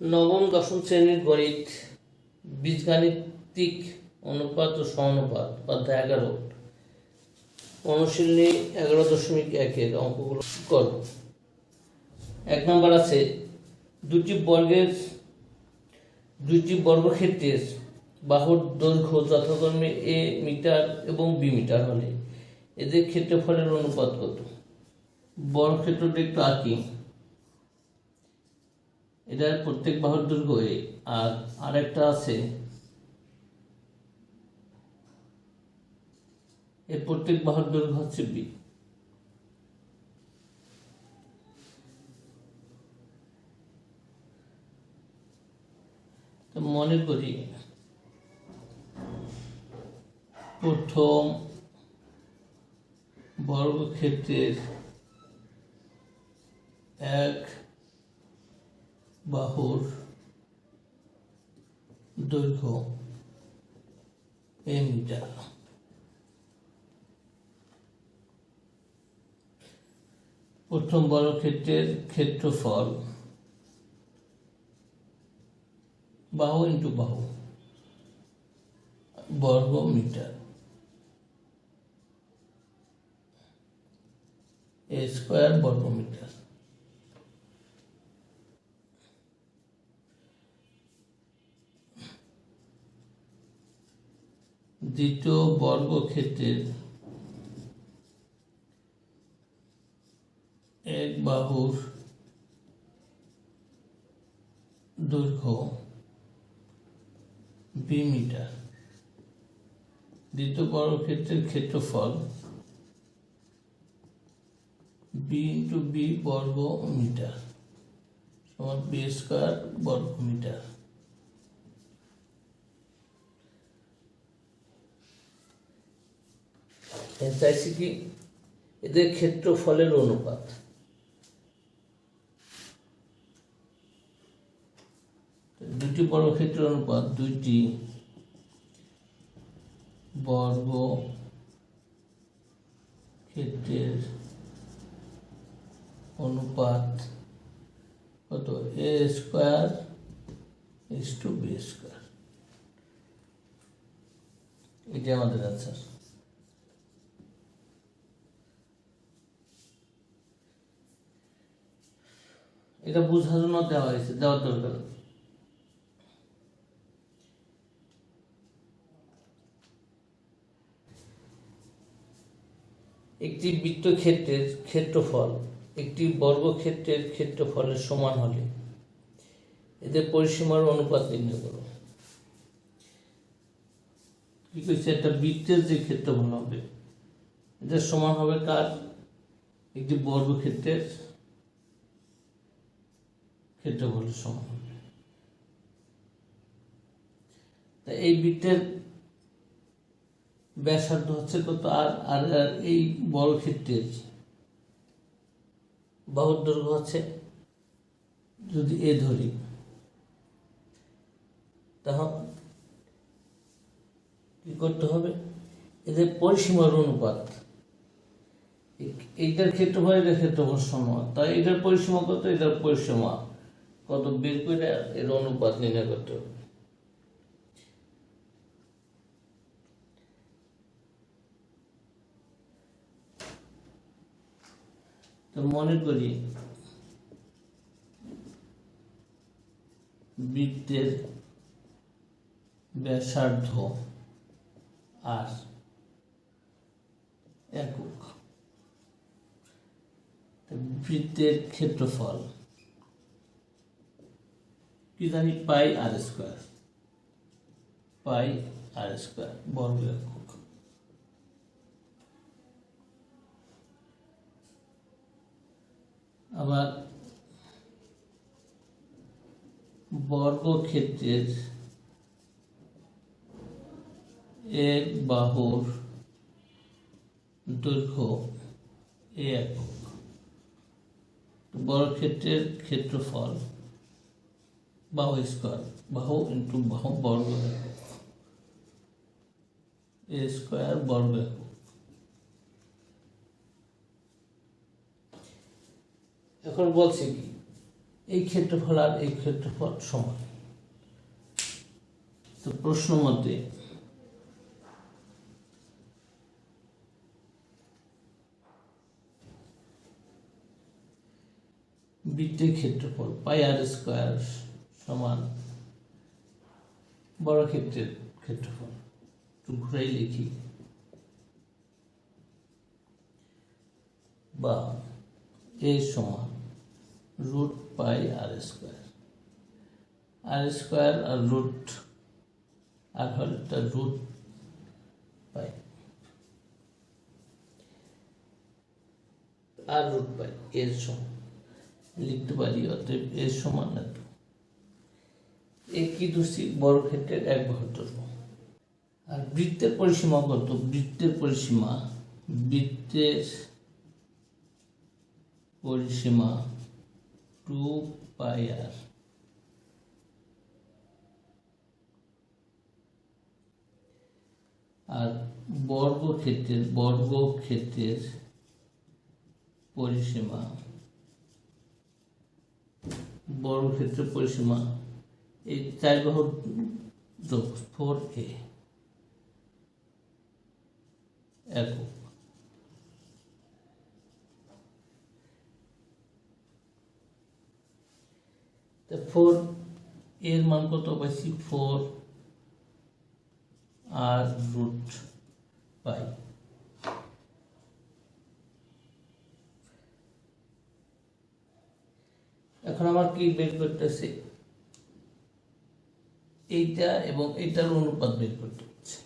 নবম, দশম শ্রেণির গণিত, বীজগাণিতিক অনুপাত ও সমানুপাত, অধ্যায় এগারো। অনুশীলনী এগারো দশমিক একের অঙ্কগুলো কর। এক নম্বর আছে, দুটি বর্গের, দুটি বর্গক্ষেত্রের বাহুর দৈর্ঘ্য যথাক্রমে এ মিটার এবং বি মিটার হলে এদের ক্ষেত্রফলের অনুপাত কত? বর্গক্ষেত্রটা একটু আঁকি। এটার প্রত্যেক বাহুর দৈর্ঘ্য এ। আর আরেকটা আছে। এর প্রত্যেক বাহুর দৈর্ঘ্য হচ্ছে বি। তো মনে করি, প্রথম বর্গক্ষেত্রের এক বাহুর দৈর্ঘ্য এ মিটার। প্রথম বর্গক্ষেত্রের ক্ষেত্রফল বাহু ইন্টু বাহু বর্গ মিটার। স্কোয়ার বর্গ মিটার। দ্বিতীয় বর্গক্ষেত্রের এক বাহুর দৈর্ঘ্য বি মিটার। দ্বিতীয় বর্গক্ষেত্রের ক্ষেত্রফল বি ইন্টু বি বর্গ মিটার সমান বি স্কোয়ার বর্গ মিটার চাইছি কি এদের ক্ষেত্রফলের অনুপাত। দুটি বর্গক্ষেত্রের অনুপাত, দুইটি বর্গ ক্ষেত্রের অনুপাত কত? A square is to b square এটি আমাদের আনসার এটা বোঝার জন্য দেওয়া হয়েছে, দেওয়ার দরকার। একটি বৃত্তক্ষেত্রের ক্ষেত্রফল, একটি বর্গক্ষেত্রের ক্ষেত্রফলের সমান হলে এদের পরিসীমার অনুপাত নির্ণয় করো। কি কইছে? একটা বৃত্তের যে ক্ষেত্রফল হবে, এদের সমান হবে কার? একটি বর্গক্ষেত্রের ক্ষেত্রফলের সমান। হবে তা এই বৃত্তের ব্যাসার্ধ হচ্ছে কত? আর আর এই বড় ক্ষেত্রের বাহুর দৈর্ঘ্য হচ্ছে যদি এ ধরি, তখন কি করতে হবে? এদের পরিসীমার অনুপাত, এই- এইটার ক্ষেত্রফল এটার ক্ষেত্রফল সমান। তাই এটার পরিসীমা কত? এটার পরিসীমা কত বের করে এর অনুপাত নির্ণয় করতে হবে। তো মনে করি বৃত্তের ব্যাসার্ধ আর একক। বৃত্তের ক্ষেত্রফল কি জানি পাই আর স্কোয়ার, পাই আর স্কোয়ার বর্গ একক আবার বর্গক্ষেত্রের এক বাহুর দৈর্ঘ্য একক। বর্গক্ষেত্রের ক্ষেত্রফল বাহু স্কোয়ার, বাহু ইন্টু বাহু বর্গ এ স্কোয়ার বর্গ এখন বলছি কি, এই ক্ষেত্রফল আর এই ক্ষেত্রফল সমান। তো প্রশ্ন মতে, বৃত্তের ক্ষেত্রফল পাই আর স্কোয়ার সমান বড় ক্ষেত্রের ক্ষেত্রফল। একটু ঘুরাই লিখি। বা এ সমান root pi R square R square R root R হলটা root pi R root pi এর সমান। লিখতে পারি অতএব এর সমান এত একই বড় ক্ষেত্রের এক দৈর্ঘ্য আর বৃত্তের পরিসীমা কত বৃত্তের পরিসীমা বৃত্তের পরিসীমা টু পাই আর। আর বর্গক্ষেত্রের বর্গক্ষেত্রের পরিসীমা বর্গক্ষেত্রের পরিসীমা এই চার বাহুর যোগ ফোর এ একক ফোর, এর মান কত পাইছি? Four r root pi. এখন আমার কি বের করতেছে? এইটা এবং এইটার অনুপাত বের করতে হচ্ছে।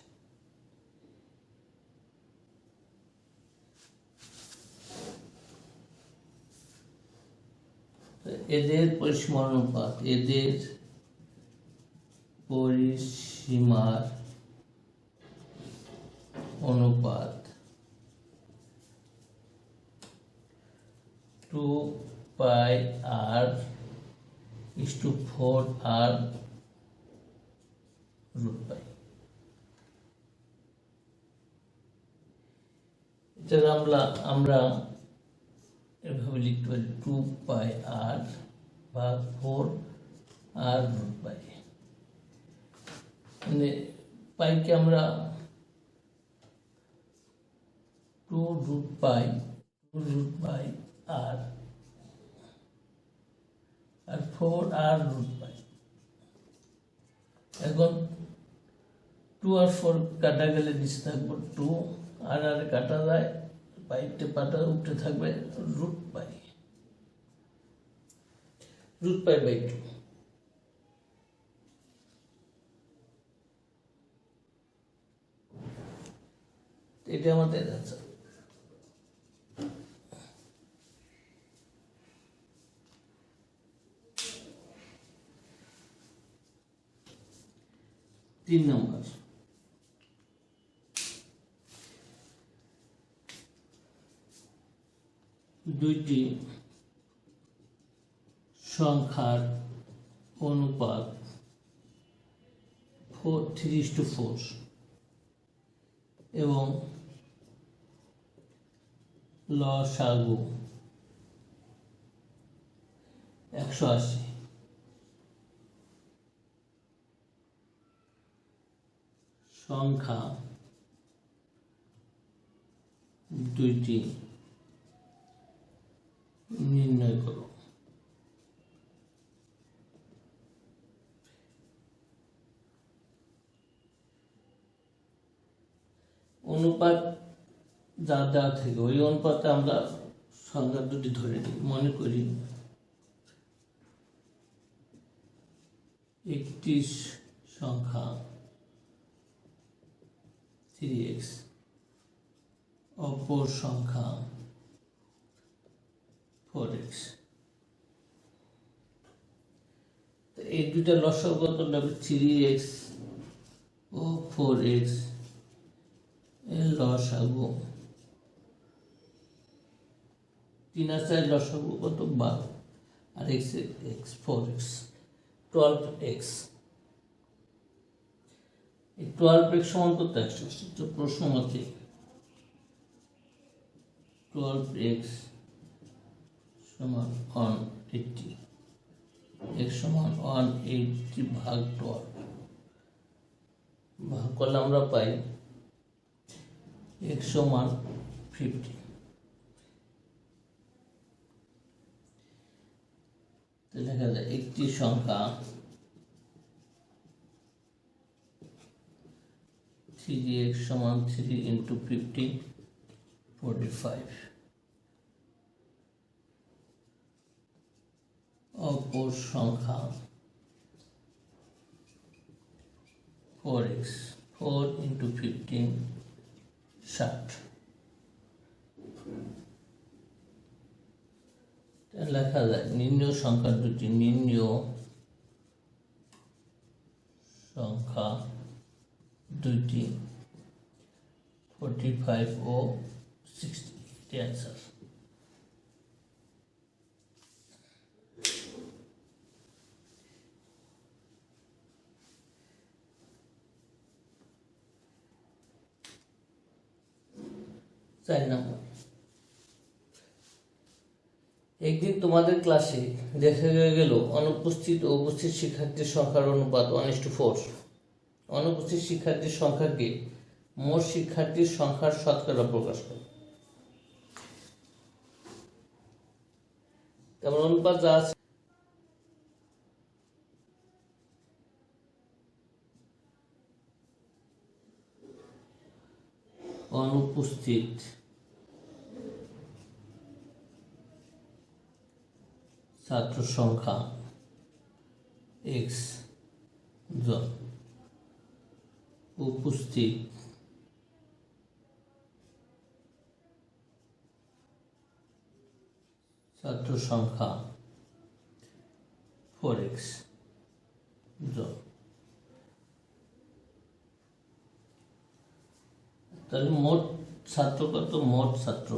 এদের পরিসীমার অনুপাত এদের পরিসীমার অনুপাত two pi r is to four r root pi এটা আমরা আমরা এভাবে লিখতে পারি টু পাই আর ভাগ ফোর আর রুট পাই মানে পাইকে আমরা two root pi two root pi r r four r root pi এখন টু আর ফোর কাটা গেলে নিচে থাকব টু আর আর কাটা যায়, পাইপটে পাটা উঠে থাকবে root pi. Root pi by two এটা আমাদের আছে তিন নম্বর। দুইটি সংখ্যার অনুপাত ফোর থ্রি টু ফোর এবং লসাগু একশো আশি। সংখ্যা দুইটি। নির্ণয় করো। অনুপাত যা দেওয়া থেকে, ওই অনুপাতে আমরা সংখ্যা দুটি ধরে নিই, মনে করি। একটি সংখ্যা থ্রি এক্স অপর সংখ্যা ফোর এক্স এই দুইটা লসক কত নেবে থ্রি এক্স ও ফোর এক্সের লসাগু তিন আর চার লসাগু কত? বারো। আর x x four x, twelve x. এই টুয়েলভ এক্স সমান কত একশো তো প্রশ্ন মতে টুয়েলভ এক্স সমান ওয়ান এইটটি এক্স সমান ওয়ান এইটটি ভাগ টুয়েলভ ভাগ করলে আমরা পাই এক্স সমান ফিফটি লেখা যায় একটি সংখ্যা থ্রি এক্স সমান three into fifty forty five অপর সংখ্যা four x four into fifteen ষাট। এটা লেখা যায় নির্ণয় সংখ্যা দুটি নির্ণয় সংখ্যা দুইটি ফোরটি ফাইভ ও সিক্সটি এটি অ্যান্সার চার নম্বর একদিন তোমাদের ক্লাসে দেখা গেল অনুপস্থিত ও উপস্থিত শিক্ষার্থীর সংখ্যার অনুপাত ওয়ান টু ফোর অনুপস্থিত শিক্ষার্থীর সংখ্যাকে মোট শিক্ষার্থীর সংখ্যার শতকরা প্রকাশ করে। তারপর অনুপাত যা অনুপস্থিত। ছাত্র সংখ্যা এক্স জন। উপস্থিত। ছাত্র সংখ্যা ফোর এক্স জন। তাহলে মোট ছাত্র কত? মোট ছাত্র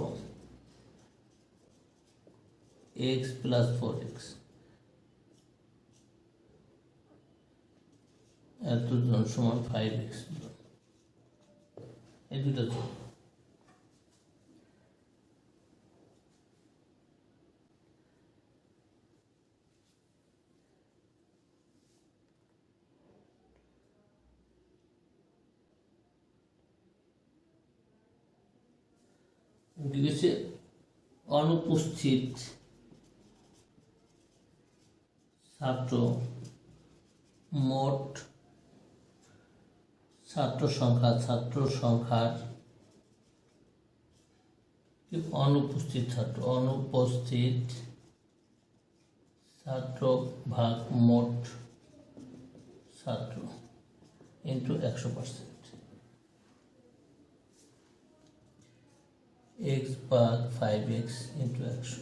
এক্স প্লাস ফোর এক্স এতজন সমান ফাইভ এক্স এই দুটো দিয়েছে অনুপস্থিত ছাত্র মোট ছাত্র সংখ্যা, ছাত্র সংখ্যার অনুপস্থিত ছাত্র? অনুপস্থিত ছাত্র ভাগ মোট ছাত্র ইন্টু একশো পার্সেন্ট এক্স ভাগ ফাইভ এক্স ইন্টু একশো।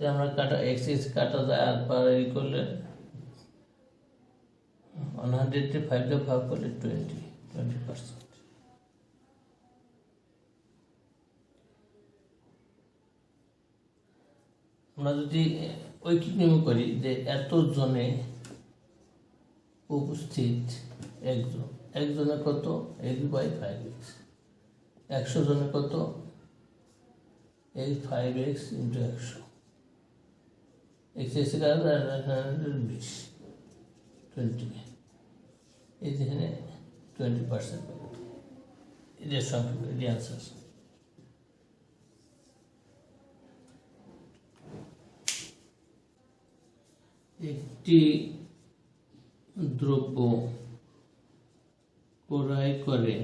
আমরা কাটা এক্স এক্স কাটা যায় আর ই করলে ওয়ান হান্ড্রেড ফাইভকে ভাগ করলে টোয়েন্টি টোয়েন্টি পার্সেন্ট আমরা যদি ঐকিক নিয়ম করি যে এত জনে উপস্থিত একজন। একজনের কত? এক্স বাই ফাইভ এক্স একশো জনের কত? এক্স ফাইভ এক্স ইন্টু একশো। এক্স এসে বিশ। টোয়েন্টি এই যেখানে টোয়েন্টি পার্সেন্ট এদের সংখ্যা এটি আনসার একটি দ্রব্য ক্রয় করে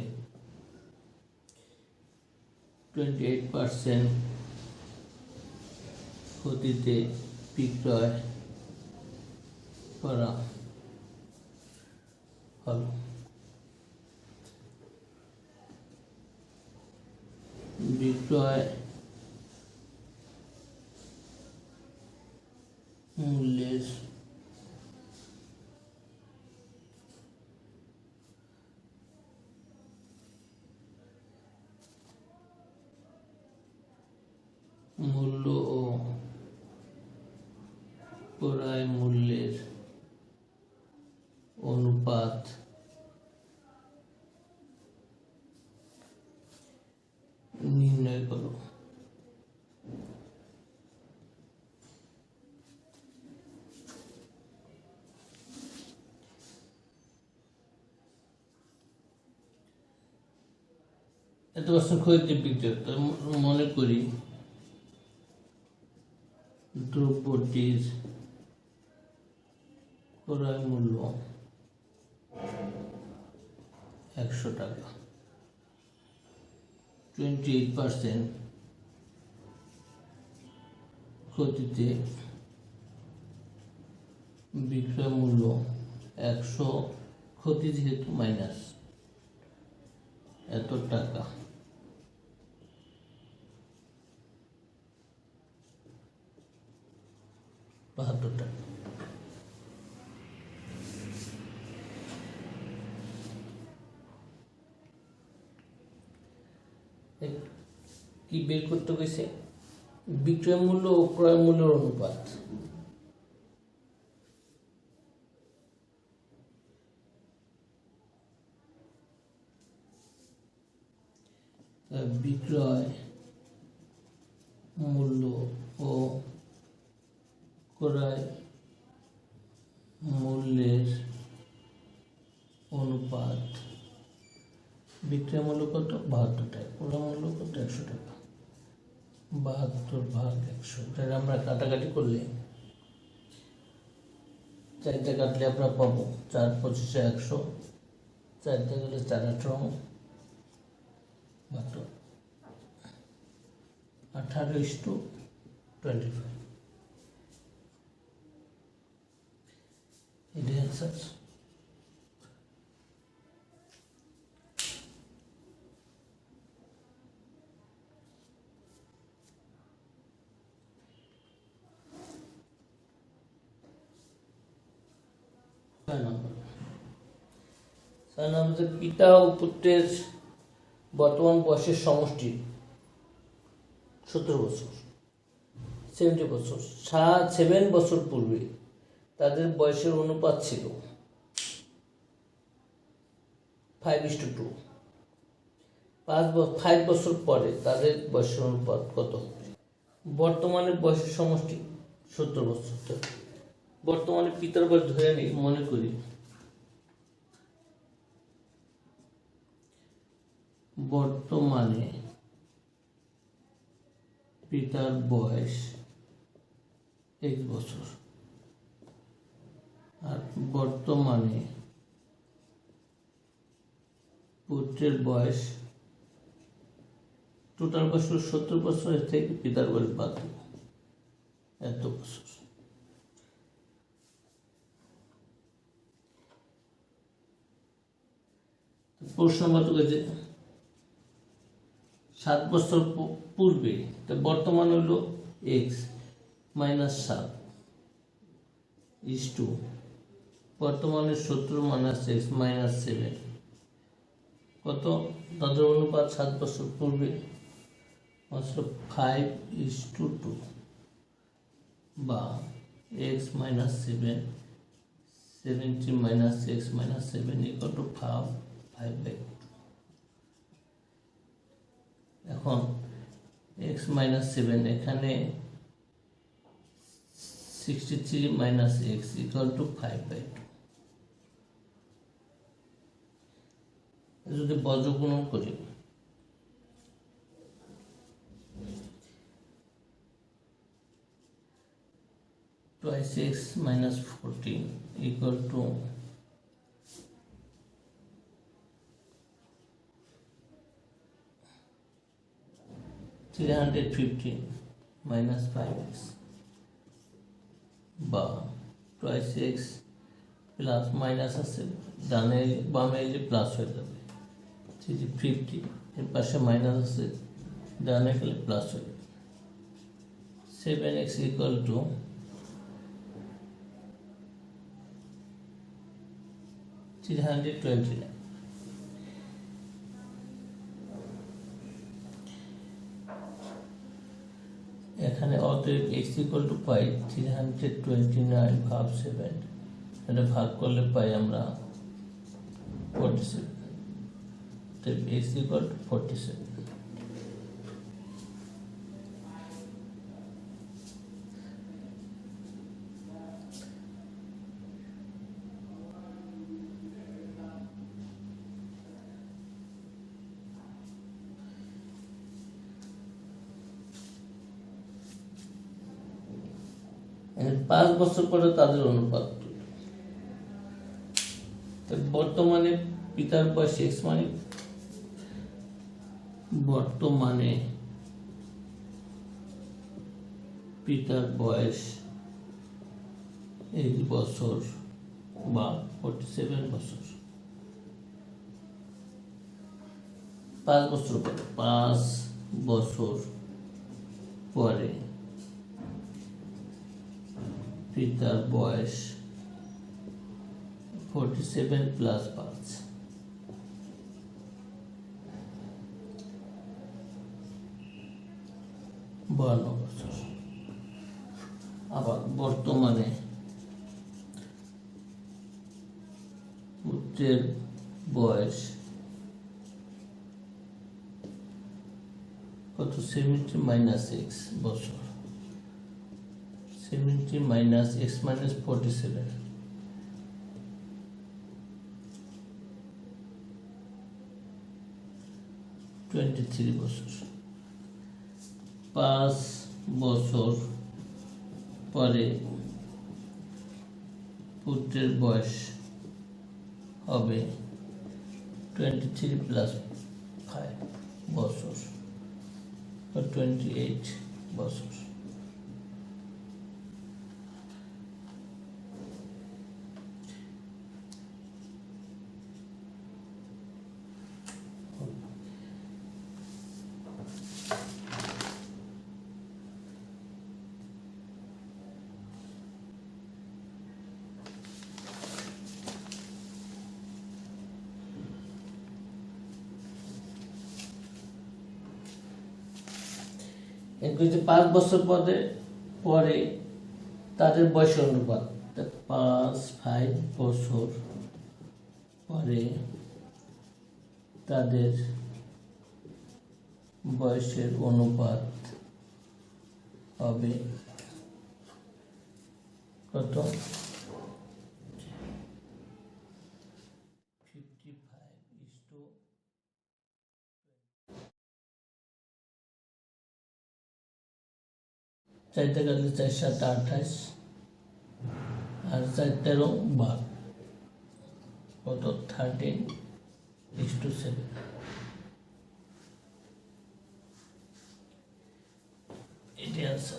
টোয়েন্টি এইট পার্সেন্ট ক্ষতিতে বিক্রয় করা হলো বিক্রয় মূল্যের মূল্য ও ক্রয় মূল্যের অনুপাত নির্ণয় করো এত পার্সেন্ট ক্ষয়িত বিক্রি তো মনে করি দ্রব্যটির ক্রয় মূল্য একশো টাকা। টোয়েন্টি এইট পার্সেন্ট ক্ষতিতে বিক্রয় মূল্য একশো, ক্ষতি যেহেতু মাইনাস এত টাকা। বাহাত্তর টাকা কি বের করতে গেছে বিক্রয় মূল্য ও ক্রয় মূল্যের অনুপাত। বিক্রয় মূল্য ও ক্রয় মূল্যের অনুপাত। বিক্রয় মূল্য কত? বাহাত্তর টাকা। ক্রয় মূল্য কত? একশো টাকা। বাহাত্তর ভাগ একশো। এটা আমরা কাটাকাটি করলে চারটে কাটলে আমরা পাবো চার পঁচিশে একশো। চারটে গেলে চার আঠারো। বাহাত্তর। আঠারো ইস টু টোয়েন্টি ফাইভ। এটাই অ্যান্সার ছয় নম্বর পিতা ও পুত্রের বর্তমান বয়সের সমষ্টি। সতেরো বছর। সেভেন্টি বছর। সাত সেভেন বছর পূর্বে। তাদের বয়সের অনুপাত ছিল ফাইভ ইস টু টু পাঁচ ফাইভ বছর পরে তাদের বয়সের অনুপাত কত? বর্তমানে বয়সের সমষ্টি সত্তর বছর। বর্তমানে পিতার বয়স ধরে নিই মনে করি বর্তমানে পিতার বয়স এক বছর। আর বর্তমানে পুত্রের বয়স টোটাল বছর সত্তর বছরের থেকে পিতার বয়স বাদ এত বছর। প্রশ্ন মতো যে সাত বছর পূর্বে, তা বর্তমান হলো এক্স মাইনাস সাত ইস টু বর্তমানে সত্তর মাইনাস এক্স মাইনাস সেভেন কত? তাদের অনুপাত সাত বছর পূর্বে মাত্র ফাইভ ইস টু টু বা x minus seven seventy minus x minus seven equal to five five by এখন এক্স মাইনাস সেভেন এখানে sixty three minus x equal to five by যদি বজ্রগুণ করি। Six minus forty equal to three hundred fifty minus five x বা twice x plus minus আছে, ডানে বামে যে প্লাস হয়ে যাবে। থ্রি ফিফটি এর পাশে মাইনাস আছে ডানে গেলে প্লাস হয়ে seven x equal to three hundred twenty nine এখানে অতএব এক্স ইকুয়াল টু পাই থ্রি হান্ড্রেড টোয়েন্টি নাইন ভাগ সেভেন এটা ভাগ করলে পাই আমরা forty seven then is equal to 47. পাঁচ বছর পরে তাদের অনুপাত বর্তমানে পিতার বয়স এক্স মানে বর্তমানে পিতার বয়স এক বছর বা ফোর্টি সেভেন বছর। পাঁচ বছর পরে, পাঁচ বছর পরে পিতার বয়স ফোর্টি সেভেন প্লাস পাঁচ। বান্ন বছর আবার বর্তমানে পুত্রের বয়স কত? সেভেন্টি মাইনাস এক্স বছর। Seventy minus x minus forty seven twenty three বছর। পাঁচ বছর পরে পুত্রের বয়স হবে টোয়েন্টি থ্রি প্লাস ফাইভ বছর টোয়েন্টি এইট বছর। পাঁচ বছর পরে পরে তাদের বয়স অনুপাত পাঁচ ফাইভ বছর পরে তাদের বয়সের অনুপাত হবে কত ফিফটি ফাইভ ইস টু চারটে কাটলে চার সাত আঠাশ আর চার তেরো বার। কত? থার্টিন ইস টু সেভেন এটি আছে